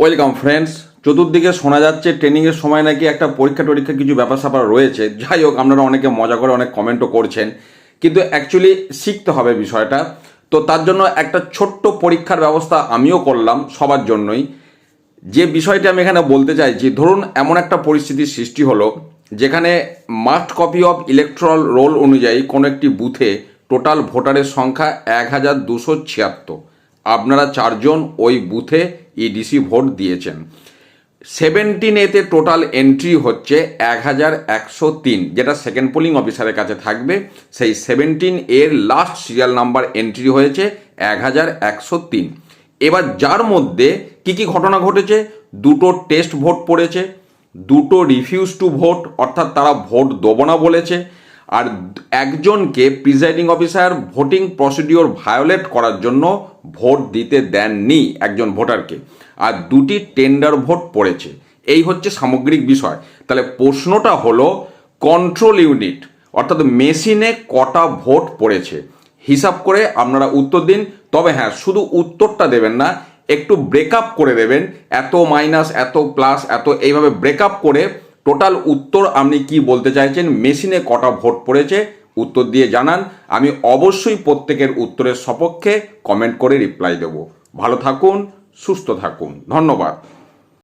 Welcome friends, চতুর্দিকে শোনা যাচ্ছে ট্রেনিংয়ের সময় নাকি একটা পরীক্ষা টরীক্ষা কিছু ব্যাপার স্যাপার রয়েছে। যাই হোক, আপনারা অনেকে মজা করে অনেক কমেন্টও করছেন। কিন্তু অ্যাকচুয়ালি শিখতে হবে বিষয়টা। তো তার জন্য একটা ছোট্ট পরীক্ষার ব্যবস্থা আমিও করলাম সবার জন্যই। যে বিষয়টি আমি এখানে বলতে চাইছি, ধরুন এমন একটা পরিস্থিতির সৃষ্টি হলো, যেখানে must copy of electoral roll অনুযায়ী কোনো একটি বুথে টোটাল ভোটারের সংখ্যা এক হাজার দুশো ছিয়াত্তর। আপনারা চারজন ওই বুথে ইডিসি ভোট দিয়েছেন। সেভেন্টিন এতে টোটাল এন্ট্রি হচ্ছে এক হাজার একশো তিন, যেটা সেকেন্ড পোলিং অফিসারের কাছে থাকবে। সেই সেভেন্টিন এর লাস্ট সিরিয়াল নাম্বার এন্ট্রি হয়েছে এক হাজার একশো তিন। এবার যার মধ্যে কি কি ঘটনা ঘটেছে? দুটো টেস্ট ভোট পড়েছে, দুটো রিফিউজ টু ভোট অর্থাৎ তারা ভোট দেবো না বলেছে আর একজনকে presiding officer voting procedure violate করার জন্য ভোট দিতে দেননি একজন ভোটারকে। আর দুটি টেন্ডার ভোট পড়েছে। এই হচ্ছে সামগ্রিক বিষয়। তাহলে প্রশ্নটা হলো কন্ট্রোল ইউনিট অর্থাৎ মেশিনে কটা ভোট পড়েছে? হিসাব করে আপনারা উত্তর দিন। তবে হ্যাঁ শুধু উত্তরটা দেবেন না, একটু ব্রেকআপ করে দেবেন। এত মাইনাস এত প্লাস এত এইভাবে ব্রেকআপ করে টোটাল উত্তর আপনি কি বলতে চাইছেন? মেশিনে কটা ভোট পড়েছে? উত্তর দিয়ে জানান। আমি অবশ্যই প্রত্যেকের উত্তরের সপক্ষে কমেন্ট করে রিপ্লাই দেব। ভালো থাকুন, সুস্থ থাকুন। ধন্যবাদ।